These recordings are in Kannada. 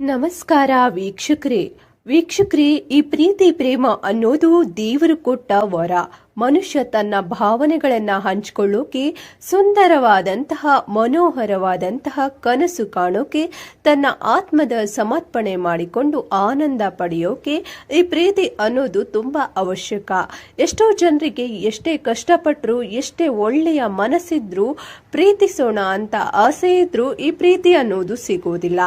ನಮಸ್ಕಾರ ವೀಕ್ಷಕರೇ. ವೀಕ್ಷಕರೇ, ಈ ಪ್ರೀತಿ, ಪ್ರೇಮ ಅನ್ನೋದು ದೇವರು ಕೊಟ್ಟ ವರ. ಮನುಷ್ಯ ತನ್ನ ಭಾವನೆಗಳನ್ನು ಹಂಚಿಕೊಳ್ಳೋಕೆ, ಸುಂದರವಾದಂತಹ, ಮನೋಹರವಾದಂತಹ ಕನಸು ಕಾಣೋಕೆ, ತನ್ನ ಆತ್ಮದ ಸಮರ್ಪಣೆ ಮಾಡಿಕೊಂಡು ಆನಂದ ಪಡೆಯೋಕೆ ಈ ಪ್ರೀತಿ ಅನ್ನೋದು ತುಂಬಾ ಅವಶ್ಯಕ. ಎಷ್ಟೋ ಜನರಿಗೆ ಎಷ್ಟೇ ಕಷ್ಟಪಟ್ಟರು ಎಷ್ಟೇ ಒಳ್ಳೆಯ ಮನಸ್ಸಿದ್ರು ಪ್ರೀತಿಸೋಣ ಅಂತ ಆಸೆ ಇದ್ರೂ ಈ ಪ್ರೀತಿ ಅನ್ನೋದು ಸಿಗೋದಿಲ್ಲ.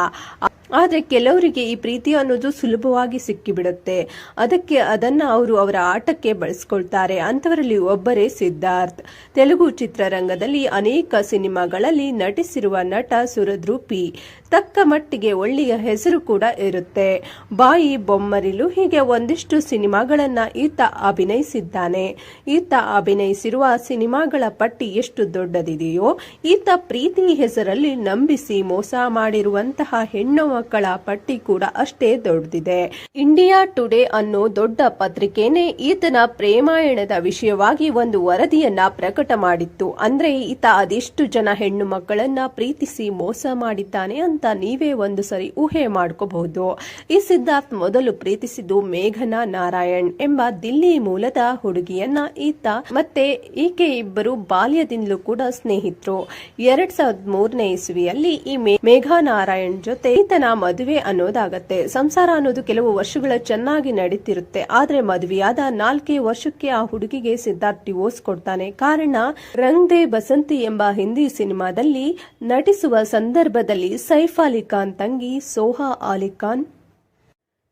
ಆದರೆ ಕೆಲವರಿಗೆ ಈ ಪ್ರೀತಿ ಅನ್ನೋದು ಸುಲಭವಾಗಿ ಸಿಕ್ಕಿಬಿಡುತ್ತೆ. ಅದಕ್ಕೆ ಅದನ್ನ ಅವರು ಅವರ ಆಟಕ್ಕೆ ಬಳಸ್ಕೊಳ್ತಾರೆ. ಅಂಥವರಲ್ಲಿ ಒಬ್ಬರೇ ಸಿದ್ಧಾರ್ಥ್. ತೆಲುಗು ಚಿತ್ರರಂಗದಲ್ಲಿ ಅನೇಕ ಸಿನಿಮಾಗಳಲ್ಲಿ ನಟಿಸಿರುವ ನಟ ಸುರದ್ರೂಪಿ. ತಕ್ಕ ಮಟ್ಟಿಗೆ ಒಳ್ಳೆಯ ಹೆಸರು ಕೂಡ ಇರುತ್ತೆ. ಬಾಯಿ ಬೊಮ್ಮರಿಲು ಹೀಗೆ ಒಂದಿಷ್ಟು ಸಿನಿಮಾಗಳನ್ನ ಈತ ಅಭಿನಯಿಸಿದ್ದಾನೆ. ಈತ ಅಭಿನಯಿಸಿರುವ ಸಿನಿಮಾಗಳ ಪಟ್ಟಿ ಎಷ್ಟು ದೊಡ್ಡದಿದೆಯೋ, ಈತ ಪ್ರೀತಿ ಹೆಸರಲ್ಲಿ ನಂಬಿಸಿ ಮೋಸ ಮಾಡಿರುವಂತಹ ಹೆಣ್ಣು ಮಕ್ಕಳ ಪಟ್ಟಿ ಕೂಡ ಅಷ್ಟೇ ದೊಡ್ಡದಿದೆ. ಇಂಡಿಯಾ ಟುಡೇ ಅನ್ನೋ ದೊಡ್ಡ ಪತ್ರಿಕೆನೇ ಈತನ ಪ್ರೇಮಾಯಣದ ವಿಷಯವಾಗಿ ಒಂದು ವರದಿಯನ್ನ ಪ್ರಕಟ ಮಾಡಿತ್ತು. ಅಂದ್ರೆ ಈತ ಅದೆಷ್ಟು ಜನ ಹೆಣ್ಣು ಮಕ್ಕಳನ್ನ ಪ್ರೀತಿಸಿ ಮೋಸ ಮಾಡಿದ್ದಾನೆ ಅಂತ ನೀವೇ ಒಂದು ಸರಿ ಊಹೆ ಮಾಡ್ಕೋಬಹುದು. ಈ ಸಿದ್ಧಾರ್ಥ್ ಮೊದಲು ಪ್ರೀತಿಸಿದ್ದು ಮೇಘನಾ ನಾರಾಯಣ್ ಎಂಬ ದಿಲ್ಲಿ ಮೂಲದ ಹುಡುಗಿಯನ್ನ ಈತ ಮತ್ತೆ ಈಕೆ ಇಬ್ಬರು ಬಾಲ್ಯದಿಂದಲೂ ಕೂಡ ಸ್ನೇಹಿತರು. ಎರಡ್ ಸಾವಿರದ ಮೂರನೇ ಇಸ್ವಿಯಲ್ಲಿ ಈ ಮೇಘಾ ನಾರಾಯಣ್ ಜೊತೆ ಈತನ ಮದುವೆ ಅನ್ನೋದಾಗತ್ತೆ. ಸಂಸಾರ ಅನ್ನೋದು ಕೆಲವು ವರ್ಷಗಳ ಚೆನ್ನಾಗಿ ನಡೀತಿರುತ್ತೆ. ಆದ್ರೆ ಮದುವೆಯಾದ ನಾಲ್ಕೇ ವರ್ಷಕ್ಕೆ ಆ ಹುಡುಗಿಗೆ ಸಿದ್ಧಾರ್ಥ್ ಡಿವೋರ್ಸ್ ಕೊಡ್ತಾನೆ. ಕಾರಣ ರಂಗ್ ದೇ ಬಸಂತಿ ಎಂಬ ಹಿಂದಿ ಸಿನಿಮಾದಲ್ಲಿ ನಟಿಸುವ ಸಂದರ್ಭದಲ್ಲಿ ಸೈಫ್ ಅಲಿ ಖಾನ್ ತಂಗಿ ಸೋಹಾ ಅಲಿ ಖಾನ್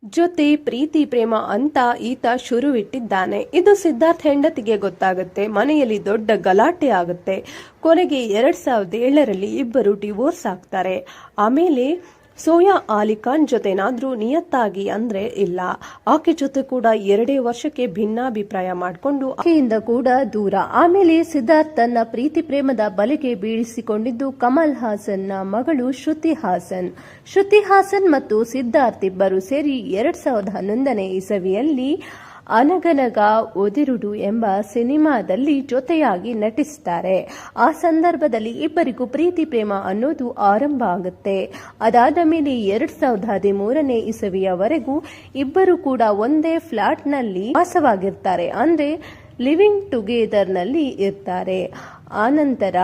ಜೊತೆ ಪ್ರೀತಿ, ಪ್ರೇಮ ಅಂತ ಈತ ಶುರುವಿಟ್ಟಿದ್ದಾನೆ. ಇದು ಸಿದ್ಧಾರ್ಥ್ ಹೆಂಡತಿಗೆ ಗೊತ್ತಾಗುತ್ತೆ. ಮನೆಯಲ್ಲಿ ದೊಡ್ಡ ಗಲಾಟೆ ಆಗುತ್ತೆ. ಕೊನೆಗೆ ಎರಡ್ ಸಾವಿರದ ಏಳರಲ್ಲಿ ಇಬ್ಬರು ಡಿವೋರ್ಸ್ ಆಗ್ತಾರೆ. ಆಮೇಲೆ ಸೋಯಾ ಆಲಿಖಾನ್ ಜೊತೆನಾದ್ರೂ ನಿಯತ್ತಾಗಿ ಅಂದ್ರೆ ಇಲ್ಲ. ಆಕೆ ಜೊತೆ ಕೂಡ ಎರಡೇ ವರ್ಷಕ್ಕೆ ಭಿನ್ನಾಭಿಪ್ರಾಯ ಮಾಡಿಕೊಂಡು ಆಕೆಯಿಂದ ಕೂಡ ದೂರ. ಆಮೇಲೆ ಸಿದ್ಧಾರ್ಥ್ ತನ್ನ ಪ್ರೀತಿ ಪ್ರೇಮದ ಬಲೆಗೆ ಬೀಳಿಸಿಕೊಂಡಿದ್ದು ಕಮಲ್ ಹಾಸನ್ನ ಮಗಳು ಶ್ರುತಿ ಹಾಸನ್. ಶ್ರುತಿ ಹಾಸನ್ ಮತ್ತು ಸಿದ್ಧಾರ್ಥ್ ಇಬ್ಬರು ಸೇರಿ ಎರಡ್ ಸಾವಿರದ ಹನ್ನೊಂದನೇ ಇಸವಿಯಲ್ಲಿ ಅನಗನಗ ಒದಿರುಡು ಎಂಬ ಸಿನಿಮಾದಲ್ಲಿ ಜೊತೆಯಾಗಿ ನಟಿಸ್ತಾರೆ. ಆ ಸಂದರ್ಭದಲ್ಲಿ ಇಬ್ಬರಿಗೂ ಪ್ರೀತಿ ಪ್ರೇಮ ಅನ್ನೋದು ಆರಂಭ ಆಗುತ್ತೆ. ಅದಾದ ಮೇಲೆ ಎರಡ್ ಸಾವಿರದ ಹದಿಮೂರನೇ ಇಸವಿಯವರೆಗೂ ಇಬ್ಬರು ಕೂಡ ಒಂದೇ ಫ್ಲಾಟ್ನಲ್ಲಿ ವಾಸವಾಗಿರ್ತಾರೆ. ಅಂದ್ರೆ ಲಿವಿಂಗ್ ಟುಗೆದರ್ನಲ್ಲಿ ಇರ್ತಾರೆ. ಆನಂತರ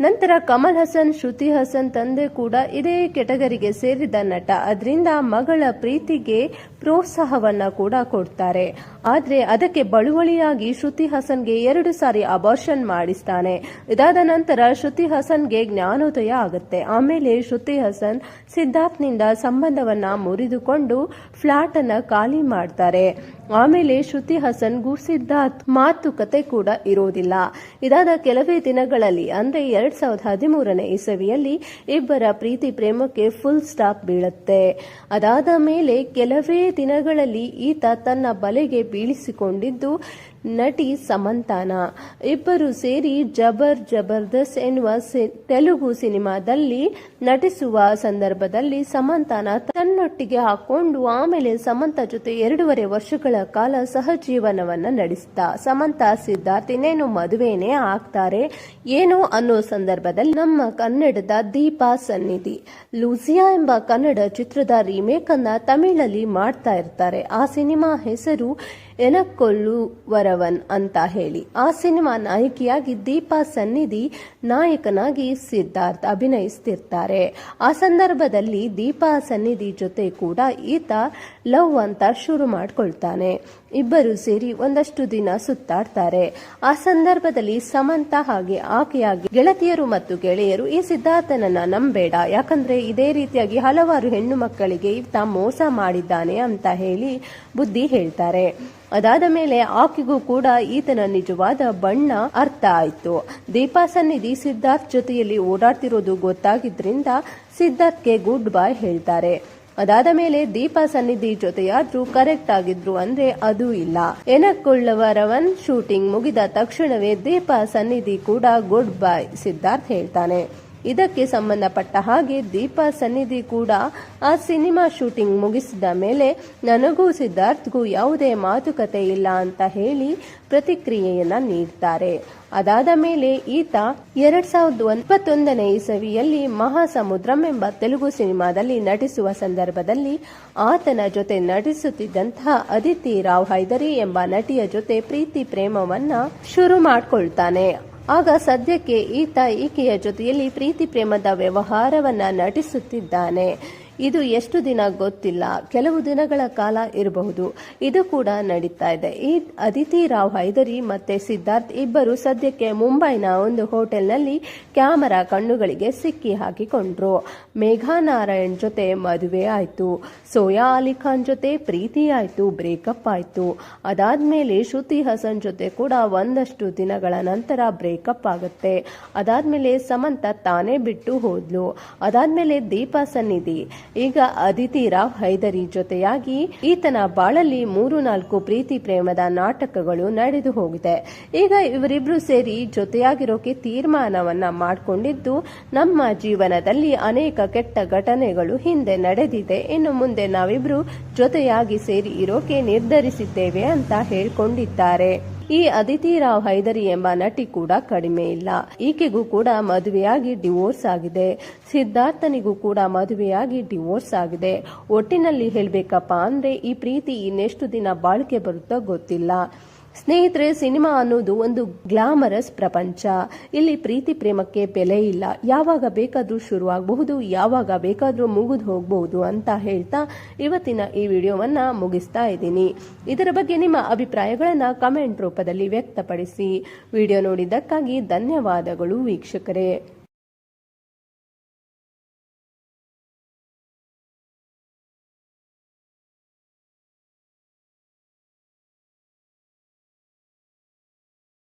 ನಂತರ ಕಮಲ್ ಹಸನ್, ಶ್ರುತಿ ಹಸನ್ ತಂದೆ ಕೂಡ ಇದೇ ಕೆಟಗರಿಗೆ ಸೇರಿದ ನಟ. ಅದರಿಂದ ಮಗಳ ಪ್ರೀತಿಗೆ ಪ್ರೋತ್ಸಾಹವನ್ನ ಕೂಡ ಕೊಡ್ತಾರೆ. ಆದ್ರೆ ಅದಕ್ಕೆ ಬಳುವಳಿಯಾಗಿ ಶ್ರುತಿ ಹಸನ್ಗೆ ಎರಡು ಸಾರಿ ಅಬಾರ್ಷನ್ ಮಾಡಿಸ್ತಾನೆ. ಇದಾದ ನಂತರ ಶ್ರುತಿ ಹಸನ್ಗೆ ಜ್ಞಾನೋದಯ ಆಗುತ್ತೆ. ಆಮೇಲೆ ಶ್ರುತಿ ಹಸನ್ ಸಿದ್ಧಾರ್ಥ್ನಿಂದ ಸಂಬಂಧವನ್ನ ಮುರಿದುಕೊಂಡು ಫ್ಲಾಟ್ ಅನ್ನ ಖಾಲಿ ಮಾಡ್ತಾರೆ. ಆಮೇಲೆ ಶ್ರುತಿ ಹಸನ್ಗೂ ಸಿದ್ಧಾರ್ಥ್ ಮಾತುಕತೆ ಕೂಡ ಇರೋದಿಲ್ಲ. ಇದಾದ ಕೆಲವೇ ದಿನಗಳಲ್ಲಿ, ಅಂದ್ರೆ ಎರಡ್ ಸಾವಿರದ ಹದಿಮೂರನೇ ಇಸವಿಯಲ್ಲಿ ಇಬ್ಬರ ಪ್ರೀತಿ ಪ್ರೇಮಕ್ಕೆ ಫುಲ್ ಸ್ಟಾಪ್ ಬೀಳುತ್ತೆ. ಅದಾದ ಮೇಲೆ ಕೆಲವೇ ದಿನಗಳಲ್ಲಿ ಈತ ತನ್ನ ಬಲೆಗೆ ಬೀಳಿಸಿಕೊಂಡಿದ್ದು ನಟಿ ಸಮಂತಾನ. ಇಬ್ಬರು ಸೇರಿ ಜಬರ್ ಜಬರ್ದಸ್ತ್ ಎನ್ನುವ ತೆಲುಗು ಸಿನಿಮಾದಲ್ಲಿ ನಟಿಸುವ ಸಂದರ್ಭದಲ್ಲಿ ಸಮಂತಾನ ತನ್ನೊಟ್ಟಿಗೆ ಹಾಕೊಂಡು ಆಮೇಲೆ ಸಮಂತ ಜೊತೆ ಎರಡೂವರೆ ವರ್ಷಗಳ ಕಾಲ ಸಹಜೀವನವನ್ನ ನಡೆಸಿದ. ಸಮಂತ ಸಿದ್ಧಾರ್ಥ್ ಇನ್ನೇನು ಮದುವೆನೇ ಆಗ್ತಾರೆ ಏನು ಅನ್ನೋ ಸಂದರ್ಭದಲ್ಲಿ ನಮ್ಮ ಕನ್ನಡದ ದೀಪಾ ಸನ್ನಿಧಿ. ಲೂಸಿಯಾ ಎಂಬ ಕನ್ನಡ ಚಿತ್ರದ ರೀಮೇಕ್ ಅನ್ನ ತಮಿಳಲ್ಲಿ ಮಾಡ್ತಾ ಇರ್ತಾರೆ. ಆ ಸಿನಿಮಾ ಹೆಸರು ಎನಕೊಲ್ಲುವರವನ್ ಅಂತ ಹೇಳಿ. ಆ ಸಿನಿಮಾ ನಾಯಕಿಯಾಗಿ ದೀಪಾ ಸನ್ನಿಧಿ ನಾಯಕನಾಗಿ ಸಿದ್ಧಾರ್ಥ್ ಅಭಿನಯಿಸ್ತಿರ್ತಾರೆ. ಆ ಸಂದರ್ಭದಲ್ಲಿ ದೀಪಾ ಸನ್ನಿಧಿ ಜೊತೆ ಕೂಡ ಈತ ಲವ್ ಅಂತ ಶುರು ಮಾಡ್ಕೊಳ್ತಾನೆ. ಇಬ್ಬರು ಸೇರಿ ಒಂದಷ್ಟು ದಿನ ಸುತ್ತಾಡ್ತಾರೆ. ಆ ಸಂದರ್ಭದಲ್ಲಿ ಸಮಂತ ಹಾಗೆ ಆಕೆಯಾಗಿ ಗೆಳತಿಯರು ಮತ್ತು ಗೆಳೆಯರು ಈ ಸಿದ್ಧಾರ್ಥನನ್ನ ನಂಬೇಡ. ಯಾಕಂದ್ರೆ ಇದೇ ರೀತಿಯಾಗಿ ಹಲವಾರು ಹೆಣ್ಣು ಮಕ್ಕಳಿಗೆ ಈತ ಮೋಸ ಮಾಡಿದ್ದಾನೆ ಅಂತ ಹೇಳಿ ಬುದ್ಧಿ ಹೇಳ್ತಾರೆ. ಅದಾದ ಮೇಲೆ ಆಕೆಗೂ ಕೂಡ ಈತನ ನಿಜವಾದ ಬಣ್ಣ ಅರ್ಥ ಆಯ್ತು. ದೀಪಾ ಸನ್ನಿಧಿ ಸಿದ್ಧಾರ್ಥ್ ಜೊತೆಯಲ್ಲಿ ಓಡಾಡ್ತಿರೋದು ಗೊತ್ತಾಗಿದ್ರಿಂದ ಸಿದ್ಧಾರ್ಥ್ಗೆ ಗುಡ್ ಬೈ ಹೇಳ್ತಾರೆ. ಅದಾದ ಮೇಲೆ ದೀಪಾ ಸನ್ನಿಧಿ ಜೊತೆಯಾದ್ರೂ ಕರೆಕ್ಟ್ ಆಗಿದ್ರು ಅಂದ್ರೆ ಅದು ಇಲ್ಲ. ಎನಕೊಳ್ಳವರವನ್ ಶೂಟಿಂಗ್ ಮುಗಿದ ತಕ್ಷಣವೇ ದೀಪಾ ಸನ್ನಿಧಿ ಕೂಡ ಗುಡ್ ಬೈ ಸಿದ್ಧಾರ್ಥ್ ಹೇಳ್ತಾನೆ. ಇದಕ್ಕೆ ಸಂಬಂಧಪಟ್ಟ ಹಾಗೆ ದೀಪಾ ಸನ್ನಿಧಿ ಕೂಡ ಆ ಸಿನಿಮಾ ಶೂಟಿಂಗ್ ಮುಗಿಸಿದ ಮೇಲೆ ನನಗೂ ಸಿದ್ಧಾರ್ಥ್ಗೂ ಯಾವುದೇ ಮಾತುಕತೆ ಇಲ್ಲ ಅಂತ ಹೇಳಿ ಪ್ರತಿಕ್ರಿಯೆಯನ್ನ ನೀಡ್ತಾರೆ. ಅದಾದ ಮೇಲೆ ಈತ ಎರಡ್ ಸಾವಿರದ ಇಪ್ಪತ್ತೊಂದನೇ ಇಸವಿಯಲ್ಲಿ ಮಹಾಸಮುದ್ರಂ ಎಂಬ ತೆಲುಗು ಸಿನಿಮಾದಲ್ಲಿ ನಟಿಸುವ ಸಂದರ್ಭದಲ್ಲಿ ಆತನ ಜೊತೆ ನಟಿಸುತ್ತಿದ್ದಂತಹ ಅದಿತಿ ರಾವ್ ಹೈದರಿ ಎಂಬ ನಟಿಯ ಜೊತೆ ಪ್ರೀತಿ ಪ್ರೇಮವನ್ನ ಶುರು ಮಾಡ್ಕೊಳ್ತಾನೆ. ಆಗ ಸದ್ಯಕ್ಕೆ ಈತ ಈಕೆಯ ಜೊತೆಯಲ್ಲಿ ಪ್ರೀತಿ ಪ್ರೇಮದ ವ್ಯವಹಾರವನ್ನ ನಟಿಸುತ್ತಿದ್ದಾನೆ. ಇದು ಎಷ್ಟು ದಿನ ಗೊತ್ತಿಲ್ಲ. ಕೆಲವು ದಿನಗಳ ಕಾಲ ಇರಬಹುದು. ಇದು ಕೂಡ ನಡೀತಾ ಇದೆ. ಈ ಅದಿತಿ ರಾವ್ ಹೈದರಿ ಮತ್ತೆ ಸಿದ್ಧಾರ್ಥ್ ಇಬ್ಬರು ಸದ್ಯಕ್ಕೆ ಮುಂಬೈನ ಒಂದು ಹೋಟೆಲ್ನಲ್ಲಿ ಕ್ಯಾಮರಾ ಕಣ್ಣುಗಳಿಗೆ ಸಿಕ್ಕಿ ಹಾಕಿಕೊಂಡ್ರು. ಮೇಘಾನಾರಾಯಣ್ ಜೊತೆ ಮದುವೆ ಆಯಿತು. ಸೋಯಾ ಅಲಿ ಖಾನ್ ಜೊತೆ ಪ್ರೀತಿ ಆಯಿತು, ಬ್ರೇಕಪ್ ಆಯ್ತು. ಅದಾದ್ಮೇಲೆ ಶ್ರುತಿ ಹಸನ್ ಜೊತೆ ಕೂಡ ಒಂದಷ್ಟು ದಿನಗಳ ನಂತರ ಬ್ರೇಕಪ್ ಆಗುತ್ತೆ. ಅದಾದ್ಮೇಲೆ ಸಮಂತ ತಾನೇ ಬಿಟ್ಟು ಹೋದ್ಲು. ಅದಾದ್ಮೇಲೆ ದೀಪಾ ಸನ್ನಿಧಿ. ಈಗ ಅದಿತಿ ರಾವ್ ಹೈದರಿ ಜೊತೆಯಾಗಿ ಈತನ ಬಾಳಲ್ಲಿ ಮೂರು ನಾಲ್ಕು ಪ್ರೀತಿ ಪ್ರೇಮದ ನಾಟಕಗಳು ನಡೆದು ಹೋಗಿದೆ. ಈಗ ಇವರಿಬ್ರು ಸೇರಿ ಜೊತೆಯಾಗಿರೋಕೆ ತೀರ್ಮಾನವನ್ನ ಮಾಡಿಕೊಂಡಿದ್ದು ನಮ್ಮ ಜೀವನದಲ್ಲಿ ಅನೇಕ ಕೆಟ್ಟ ಘಟನೆಗಳು ಹಿಂದೆ ನಡೆದಿದೆ. ಇನ್ನು ಮುಂದೆ ನಾವಿಬ್ರು ಜೊತೆಯಾಗಿ ಸೇರಿ ಇರೋಕೆ ನಿರ್ಧರಿಸಿದ್ದೇವೆ ಅಂತ ಹೇಳ್ಕೊಂಡಿದ್ದಾರೆ. ಈ ಅದಿತಿ ರಾವ್ ಹೈದರಿ ಎಂಬ ನಟಿ ಕೂಡ ಕಡಿಮೆ ಇಲ್ಲ. ಈಕೆಗೂ ಕೂಡ ಮದುವೆಯಾಗಿ ಡಿವೋರ್ಸ್ ಆಗಿದೆ. ಸಿದ್ಧಾರ್ಥನಿಗೂ ಕೂಡ ಮದುವೆಯಾಗಿ ಡಿವೋರ್ಸ್ ಆಗಿದೆ. ಒಟ್ಟಿನಲ್ಲಿ ಹೇಳಬೇಕಪ್ಪ ಅಂದ್ರೆ ಈ ಪ್ರೀತಿ ಇನ್ನೆಷ್ಟು ದಿನ ಬಾಳಿಕೆ ಬರುತ್ತೋ ಗೊತ್ತಿಲ್ಲ. ಸ್ನೇಹಿತರೆ, ಸಿನಿಮಾ ಅನ್ನೋದು ಒಂದು ಗ್ಲಾಮರಸ್ ಪ್ರಪಂಚ. ಇಲ್ಲಿ ಪ್ರೀತಿ ಪ್ರೇಮಕ್ಕೆ ಬೆಲೆ ಇಲ್ಲ. ಯಾವಾಗ ಬೇಕಾದ್ರೂ ಶುರುವಾಗಬಹುದು, ಯಾವಾಗ ಬೇಕಾದ್ರೂ ಮುಗಿದು ಹೋಗಬಹುದು ಅಂತ ಹೇಳ್ತಾ ಇವತ್ತಿನ ಈ ವಿಡಿಯೋವನ್ನ ಮುಗಿಸ್ತಾ ಇದ್ದೀನಿ. ಇದರ ಬಗ್ಗೆ ನಿಮ್ಮ ಅಭಿಪ್ರಾಯಗಳನ್ನ ಕಮೆಂಟ್ ರೂಪದಲ್ಲಿ ವ್ಯಕ್ತಪಡಿಸಿ. ವಿಡಿಯೋ ನೋಡಿದ್ದಕ್ಕಾಗಿ ಧನ್ಯವಾದಗಳು ವೀಕ್ಷಕರೇ.